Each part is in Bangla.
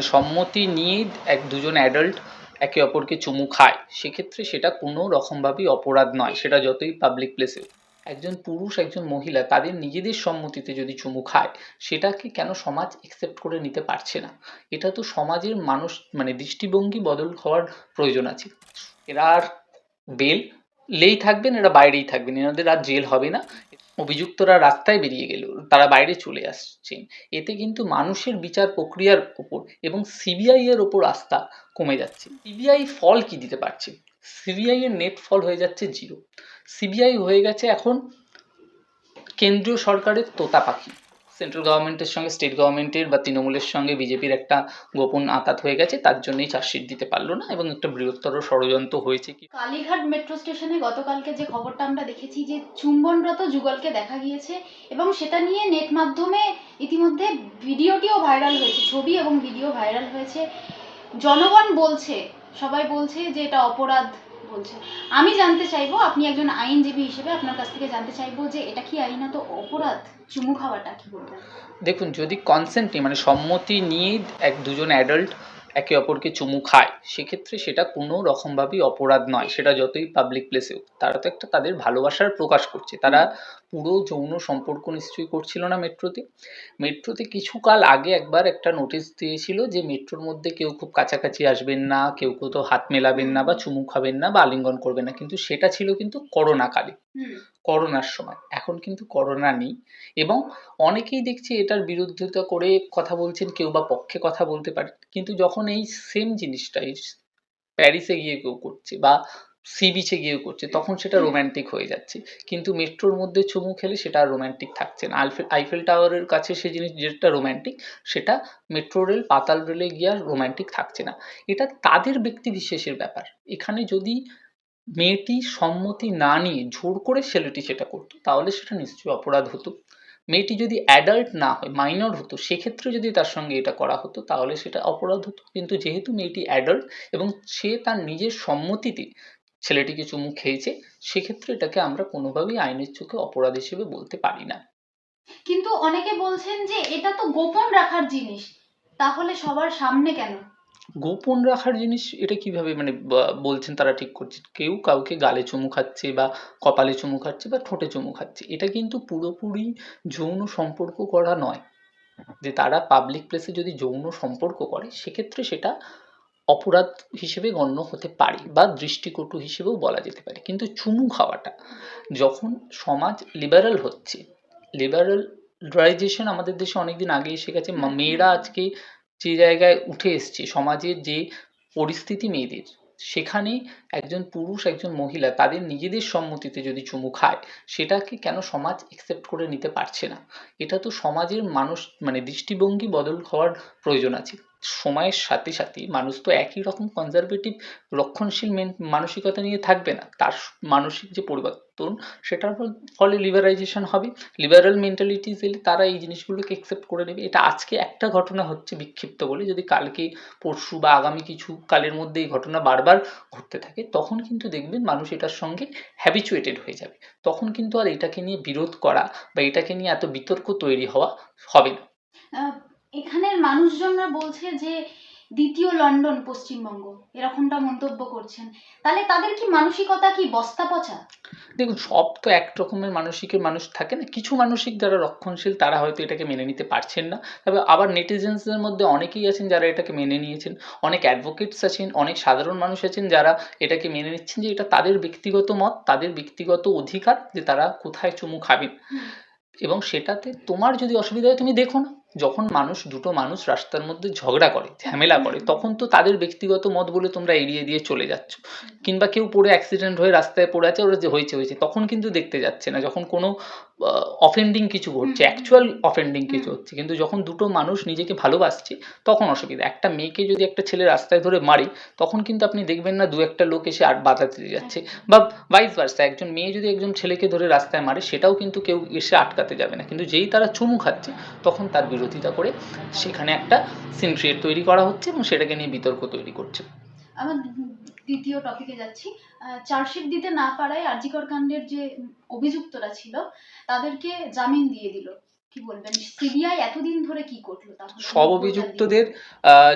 মানে সম্মতি নিয়ে এক দুজন অ্যাডাল্ট একে অপরকে চুমু খায়। সেক্ষেত্রে সেটা কোনো রকমভাবেই অপরাধ নয়, সেটা যতই পাবলিক প্লেসে একজন পুরুষ, একজন মহিলা তাদের নিজেদের সম্মতিতে যদি চুমু খায়, সেটাকে কেন সমাজ একসেপ্ট করে নিতে পারছে না? এটা তো সমাজের মানুষ মানে দৃষ্টিভঙ্গি বদল হওয়ার প্রয়োজন আছে। এরা আর বেল লেই থাকবেন, এরা বাইরেই থাকবেন, এনাদের আর জেল হবে না। অভিযুক্তরা রাস্তায় বেরিয়ে গেল। তারা বাইরে চলে আসছেন। এতে কিন্তু মানুষের বিচার প্রক্রিয়ার ওপর এবং সিবিআই এর ওপর আস্থা কমে যাচ্ছে। সিবিআই ফল কি দিতে পারছে? সিবিআই এর নেট ফল হয়ে যাচ্ছে জিরো সিবিআই হয়ে গেছে এখন কেন্দ্রীয় সরকারের তোতা পাখি সেন্ট্রাল গভর্নমেন্টের সঙ্গে স্টেট গভর্নমেন্টের বা তৃণমূলের সঙ্গে বিজেপির একটা গোপন আঘাত হয়ে গেছে, তার জন্যই চার্জশিট দিতে পারল না এবং একটা বৃহত্তর ষড়যন্ত্র হয়েছে কি? কালীঘাট মেট্রো স্টেশনে গতকালকে যে খবরটা আমরা দেখেছি যে চুম্বনরত যুগলকে দেখা গিয়েছে এবং সেটা নিয়ে নেট মাধ্যমে ইতিমধ্যে ভিডিওটিও ভাইরাল হয়েছে, ছবি এবং ভিডিও ভাইরাল হয়েছে। জনগণ বলছে, সবাই বলছে যে এটা অপরাধ। বলছে। আমি জানতে চাইব, আপনি একজন আইনজীবী হিসেবে আপনার কাছ থেকে জানতে চাইব যে এটা কি আইনত অপরাধ? চুমু খাওয়াটা কি বলবেন দেখুন, যদি কনসেন্ট মানে সম্মতি নিয়ে এক দুজন অ্যাডাল্ট একে অপরকে চুমু খায়, সেক্ষেত্রে সেটা কোনো রকমভাবেই অপরাধ নয়, সেটা যতই পাবলিক প্লেসে হোক। তারা তো একটা তাদের ভালোবাসার প্রকাশ করছে। তারা পুরো যৌন সম্পর্ক নিশ্চয়ই করছিল না মেট্রোতে। মেট্রোতে কিছুকাল আগে একবার একটা নোটিশ দিয়েছিল যে মেট্রোর মধ্যে কেউ খুব কাছাকাছি আসবেন না কেউ তো হাত মেলাবেন না বা চুমু খাবেন না বা আলিঙ্গন করবেন না। কিন্তু সেটা ছিল কিন্তু করোনা কালে। করোনার সময়। এখন কিন্তু করোনা নেই এবং অনেকেই দেখছি এটার বিরোধিতা করে কথা বলছেন কেউ বা পক্ষে কথা বলতে পারে। কিন্তু যখন এই সেম জিনিসটা প্যারিসে গিয়ে কেউ করছে বা সি বিচে গিয়ে করছে তখন সেটা রোম্যান্টিক হয়ে যাচ্ছে। কিন্তু মেট্রোর মধ্যে চুমু খেলে সেটা আর রোম্যান্টিক থাকছে না। আইফেল আইফেল টাওয়ারের কাছে সে জিনিস যেটা রোম্যান্টিক সেটা মেট্রো রেল পাতাল রেলে গিয়ে আর রোম্যান্টিক থাকছে না। এটা তাদের ব্যক্তি বিশেষের ব্যাপার। এখানে যদি মেয়েটি সম্মতি না নিয়ে জোর করে ছেলেটি সেটা করতো তাহলে সেটা নিশ্চয়ই অপরাধ হতো। মেয়েটি যদি অ্যাডাল্ট না হয় মাইনর হতো সেক্ষেত্রে যদি তার সঙ্গে এটা করা হতো তাহলে সেটা অপরাধ হতো। কিন্তু যেহেতু মেয়েটি অ্যাডাল্ট এবং সে তার নিজের সম্মতিতে ছেলেটিকে চুমু খেয়েছে সেক্ষেত্রে এটাকে আমরা কোনোভাবেই আইনের চোখে অপরাধ হিসেবে বলতে পারি না। কিন্তু অনেকে বলছেন যে এটা তো গোপন রাখার জিনিস তাহলে সবার সামনে কেন? গোপন রাখার জিনিস এটা কীভাবে মানে বলছেন তারা ঠিক করছে? কেউ কাউকে গালে চুমু খাচ্ছে বা কপালে চুমু খাচ্ছে বা ঠোঁটে চুমু খাচ্ছে। এটা কিন্তু পুরোপুরি যৌন সম্পর্ক করা নয়। যে তারা পাবলিক প্লেসে যদি যৌন সম্পর্ক করে সেক্ষেত্রে সেটা অপরাধ হিসেবে গণ্য হতে পারে বা দৃষ্টিকটু হিসেবেও বলা যেতে পারে। কিন্তু চুমু খাওয়াটা যখন সমাজ লিবারাল হচ্ছে লিবারালাইজেশন আমাদের দেশে অনেকদিন আগে এসে গেছে। মেয়েরা আজকে যে জায়গায় উঠে এসছে, সমাজের যে পরিস্থিতি মেয়েদের, সেখানে একজন পুরুষ, একজন মহিলা তাদের নিজেদের সম্মতিতে যদি চুমু খায়, সেটাকে কেন সমাজ একসেপ্ট করে নিতে পারছে না? এটা তো সমাজের মানুষ মানে দৃষ্টিভঙ্গি বদল হওয়ার প্রয়োজন আছে। সময়ের সাথে সাথে মানুষ তো একই রকম কনজারভেটিভ রক্ষণশীল মেন, মানসিকতা নিয়ে থাকবে না। তার মানসিক যে পরিবর্তন, সেটার ফলে লিবারাইজেশন হবে। লিবারাল মেন্টালিটিস এলে তারা এই জিনিসগুলোকে একসেপ্ট করে নেবে। এটা আজকে একটা ঘটনা হচ্ছে বিক্ষিপ্ত বলে। যদি কালকে, পরশু বা আগামী কিছু কালের মধ্যে এই ঘটনা বারবার ঘটতে থাকে, তখন কিন্তু দেখবেন মানুষ এটার সঙ্গে হ্যাবিচুয়েটেড হয়ে যাবে। তখন কিন্তু আর এটাকে নিয়ে বিরোধ করা বা এটাকে নিয়ে এত বিতর্ক তৈরি হওয়া হবে না। এখানের মানুষজনরা বলছে যে দ্বিতীয় লন্ডন পশ্চিমবঙ্গ এরকমটা মন্তব্য করছেন। তাহলে তাদের কি মানসিকতা কি বস্তা পচা দেখুন সব তো এক রকমের মানসিকের মানুষ থাকে না। কিছু মানসিক যারা রক্ষণশীল তারা হয়তো এটাকে মেনে নিতে পারছেন না। তবে আবার নেটিজেন্সদের মধ্যে অনেকেই আছেন যারা এটাকে মেনে নিয়েছেন। অনেক অ্যাডভোকেটস আছেন অনেক সাধারণ মানুষ আছেন যারা এটাকে মেনে নিচ্ছেন যে এটা তাদের ব্যক্তিগত মত তাদের ব্যক্তিগত অধিকার যে তারা কোথায় চুমু খাবেন। এবং সেটাতে তোমার যদি অসুবিধা হয় তুমি দেখো না। যখন মানুষ দুটো মানুষ রাস্তার মধ্যে ঝগড়া করে ঝামেলা করে তখন তো তাদের ব্যক্তিগত মত বলে তোমরা এড়িয়ে দিয়ে চলে যাচ্ছ। কিংবা কেউ পড়ে অ্যাক্সিডেন্ট হয়ে রাস্তায় পড়ে আছে ওরা যে হয়েছে হয়েছে তখন কিন্তু দেখতে যাচ্ছে না। যখন কোনো অফেন্ডিং কিছু ঘটছে অ্যাকচুয়াল অফেন্ডিং কিছু হচ্ছে। কিন্তু যখন দুটো মানুষ নিজেকে ভালোবাসছে তখন অসুবিধা। একটা মেয়েকে যদি একটা ছেলে রাস্তায় ধরে মারে তখন কিন্তু আপনি দেখবেন না দু একটা লোক এসে আর বাধা দিতে যাচ্ছে বা ভাইস ভার্সা একজন মেয়ে যদি একজন ছেলেকে ধরে রাস্তায় মারে সেটাও কিন্তু কেউ এসে আটকাতে যাবে না। কিন্তু যেই তারা চুমু খাচ্ছে তখন তার বিরোধিতা করে সেখানে একটা সিন ক্রিয়েট তৈরি করা হচ্ছে এবং সেটাকে নিয়ে বিতর্ক তৈরি করছে। আমার দ্বিতীয় টপিকে যাচ্ছি। চার্জশিট দিতে না পারায় আরজিকর কাণ্ডের যে অভিযুক্তরা ছিল তাদেরকে জামিন দিয়ে দিল। কি বলবেন? সিবিআই এতদিন ধরে কি করল সব অভিযুক্তদের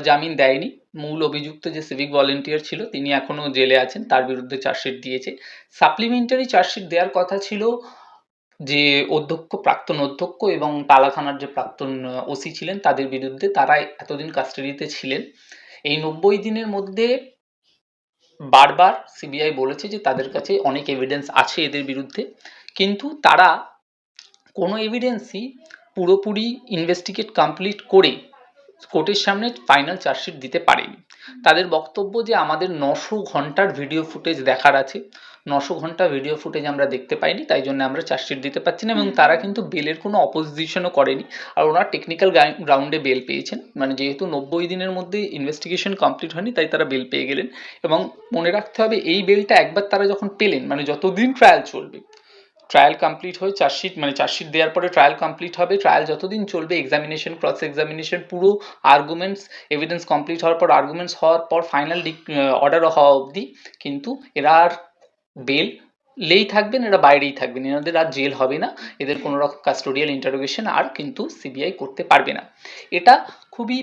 জামিন দেয়নি। মূল অভিযুক্ত যে সিভিক ভলেন্টিয়ার ছিল তিনি এখনও জেলে আছেন তার বিরুদ্ধে চার্জশিট দিয়েছে। সাপ্লিমেন্টারি চার্জশিট দেওয়ার কথা ছিল যে অধ্যক্ষ প্রাক্তন অধ্যক্ষ এবং তালা থানার যে প্রাক্তন ওসি ছিলেন তাদের বিরুদ্ধে তারা এতদিন কাস্টাডিতে ছিলেন। এই নব্বই দিনের মধ্যে বারবার সিবিআই বলেছে যে তাদের কাছে অনেক এভিডেন্স আছে এদের বিরুদ্ধে। কিন্তু তারা কোনো এভিডেন্সই পুরোপুরি ইনভেস্টিগেট কমপ্লিট করে কোর্টের সামনে ফাইনাল চার্জশিট দিতে পারেনি। তাদের বক্তব্য যে আমাদের নশো ঘণ্টার ভিডিও ফুটেজ দেখার আছে নশো ঘণ্টা ভিডিও ফুটেজ আমরা দেখতে পাইনি তাই জন্য আমরা চার্জশিট দিতে পারছি না এবং তারা কিন্তু বেলের কোনো অপোজিশনও করেনি। আর ওনারা টেকনিক্যাল গ্রাউন্ডে বেল পেয়েছেন। মানে যেহেতু নব্বই দিনের মধ্যে ইনভেস্টিগেশন কমপ্লিট হয়নি তাই তারা বেল পেয়ে গেলেন। এবং মনে রাখতে হবে এই বেলটা একবার তারা যখন পেলেন মানে যতদিন ট্রায়াল চলবে ট্রায়াল কমপ্লিট হয়ে চার্জশিট মানে চার্জশিট দেওয়ার পরে ট্রায়াল কমপ্লিট হবে ট্রায়াল যতদিন চলবে এক্সামিনেশন ক্রস এক্সামিনেশন পুরো আর্গুমেন্টস এভিডেন্স কমপ্লিট হওয়ার পর আর্গুমেন্টস হওয়ার পর ফাইনাল অর্ডার হওয়া অবধি কিন্তু এরা আর বেল লেই থাকবেন, এরা বাইরেই থাকবেন। এনাদের আর জেল হবে না। এদের কোনো রকম কাস্টোডিয়াল ইন্টারোগেশন আর কিন্তু সিবিআই করতে পারবে না। এটা খুবই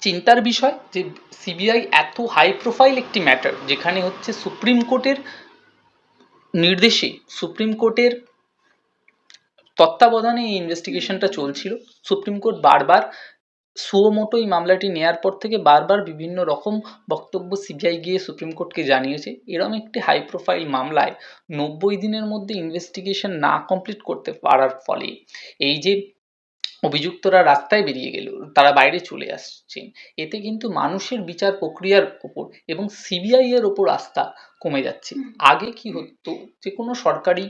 চিন্তার বিষয় যে সিবিআই এত হাই প্রোফাইল একটি ম্যাটার যেখানে হচ্ছে সুপ্রিম কোর্টের নির্দেশে, সুপ্রিম কোর্টের তত্ত্বাবধানে এই ইনভেস্টিগেশনটা চলছিল। সুপ্রিম কোর্ট বারবার সুমোটো এই মামলাটি নেয়ার পর থেকে বারবার বিভিন্ন রকম বক্তব্য সিবিআই গিয়ে সুপ্রিম কোর্টকে জানিয়েছে। এরম একটি হাই প্রোফাইল মামলায় নব্বই দিনের মধ্যে ইনভেস্টিগেশন না কমপ্লিট করতে পারার ফলে এই যে অভিযুক্তরা রাস্তায় বেরিয়ে গেল তারা বাইরে চলে আসছেন এতে কিন্তু মানুষের বিচার প্রক্রিয়ার ওপর এবং সিবিআই এর ওপর আস্থা কমে যাচ্ছে। আগে কি হতো যে কোনো সরকারি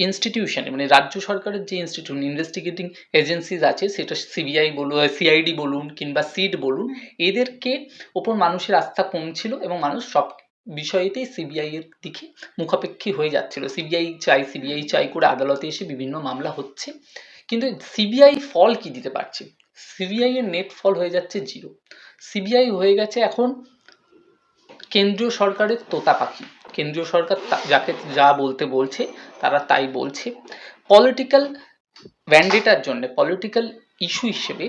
ইনস্টিটিউশনে মানে রাজ্য সরকারের যে ইনস্টিটিউট ইনভেস্টিগেটিং এজেন্সিজ আছে সেটা সিবিআই বলুন সিআইডি বলুন কিংবা সিড বলুন এদেরকে ওপর মানুষের আস্থা কমছিল এবং মানুষ সব বিষয়েতেই সিবিআই এর দিকে মুখাপেক্ষী হয়ে যাচ্ছিল। সিবিআই চাই সিবিআই চাই করে আদালতে এসে বিভিন্ন মামলা হচ্ছে। কিন্তু সিবিআই ফল কি দিতে পারছে? সিবিআই এর নেট ফল হয়ে যাচ্ছে জিরো সিবিআই হয়ে গেছে এখন কেন্দ্রীয় সরকারের তোতা পাখি কেন্দ্রীয় সরকার যাকে যা বলতে বলছে, তারা তাই বলছে। পলিটিক্যাল ভ্যান্ডেটার জন্য পলিটিক্যাল ইস্যু হিসেবে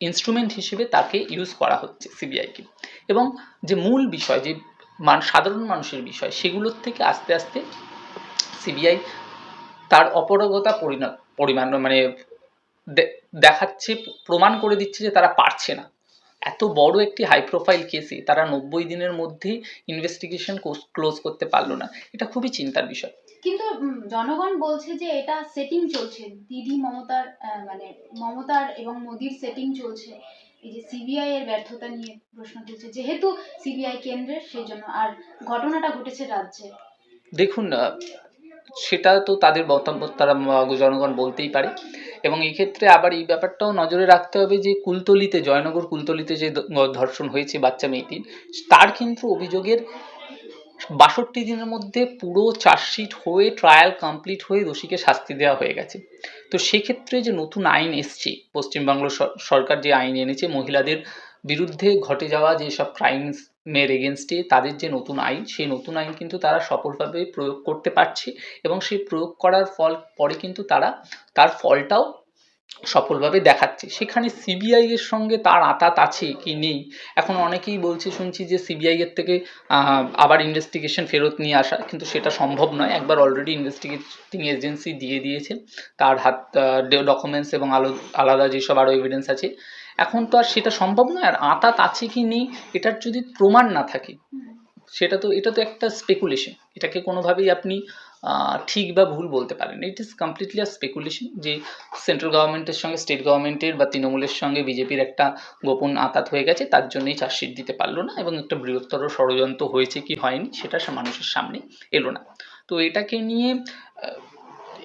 ইনস্ট্রুমেন্ট হিসেবে তাকে ইউজ করা হচ্ছে সিবিআইকে এবং যে মূল বিষয়, যে মান, সাধারণ মানুষের বিষয়, সেগুলোর থেকে আস্তে আস্তে সিবিআই তার অপরগতা পরিমাণ মানে দেখাচ্ছে, প্রমাণ করে দিচ্ছে যে তারা পারছে না। এত বড় একটি হাই প্রোফাইল কেসে তারা নব্বই দিনের মধ্যেই ইনভেস্টিগেশন ক্লোজ করতে পারল না। এটা খুবই চিন্তার বিষয়। কিন্তু জনগণ বলছে যে এটা সেটিং চলছে। দিদি মমতার মানে মমতার এবং মোদির সেটিং চলছে। এই যে সিবিআই এর ব্যর্থতা নিয়ে প্রশ্ন তুলছে। যেহেতু সিবিআই কেন্দ্রের সেই জন্য আর ঘটনাটা ঘটেছে রাজ্যে। দেখুন সেটা তো তাদের মতামত তারা জনগণ বলতেই পারে। এবং এই ক্ষেত্রে আবার এই ব্যাপারটাও নজরে রাখতে হবে যে কুলতলিতে, জয়নগর কুলতলিতে যে ধর্ষণ হয়েছে বাচ্চা মেয়েটির, তার কিন্তু অভিযোগের বাষট্টি দিনের মধ্যে পুরো চার্জশিট হয়ে, ট্রায়াল কমপ্লিট হয়ে দোষীকে শাস্তি দেওয়া হয়ে গেছে। তো সেক্ষেত্রে যে নতুন আইন এসছে, পশ্চিমবাংলা সরকার যে আইন এনেছে, মহিলাদের বিরুদ্ধে ঘটে যাওয়া যেসব ক্রাইমস মেয়ের এগেনস্টে তাদের যে নতুন আইন, সেই নতুন আইন কিন্তু তারা সফলভাবে প্রয়োগ করতে পারছে এবং সেই প্রয়োগ করার ফল, পরে কিন্তু তারা, তার ফলটাও সফলভাবে দেখাচ্ছে। সেখানে সিবিআই এর সঙ্গে তার আতাত আছে কি নেই? এখন অনেকেই বলছে শুনছি যে সিবিআই এর থেকে আবার ইনভেস্টিগেশন ফেরত নিয়ে আসা কিন্তু সেটা সম্ভব নয়। একবার অলরেডি ইনভেস্টিগেটিং এজেন্সি দিয়ে দিয়েছে। তার হাত ডকুমেন্টস এবং আলো আলাদা যেসব আরও এভিডেন্স আছে। এখন তো আর সেটা সম্ভব নয়। আর আতাত আছে কি নেই এটার যদি প্রমাণ না থাকে সেটা তো এটা তো একটা স্পেকুলেশন এটাকে কোনোভাবেই আপনি ঠিক বা ভুল বলতে পারেন। It is completely a speculation যে সেন্ট্রাল গভর্নমেন্টের সঙ্গে স্টেট গভর্নমেন্টের বা তৃণমূলের সঙ্গে বিজেপির একটা গোপন আতাত হয়ে গেছে, তার জন্যই চার্জশিট দিতে পারল না এবং একটা বৃহত্তর ষড়যন্ত্র হয়েছে কি হয়নি, সেটা মানুষের সামনে এলো না। তো এটাকে নিয়ে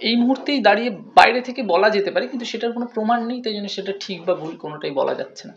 এই মুহূর্তেই দাঁড়িয়ে বাইরে থেকে বলা যেতে পারে, কিন্তু সেটার কোনো প্রমাণ নেই, তাই জন্য সেটা ঠিক বা ভুল কোনোটাই বলা যাচ্ছে না।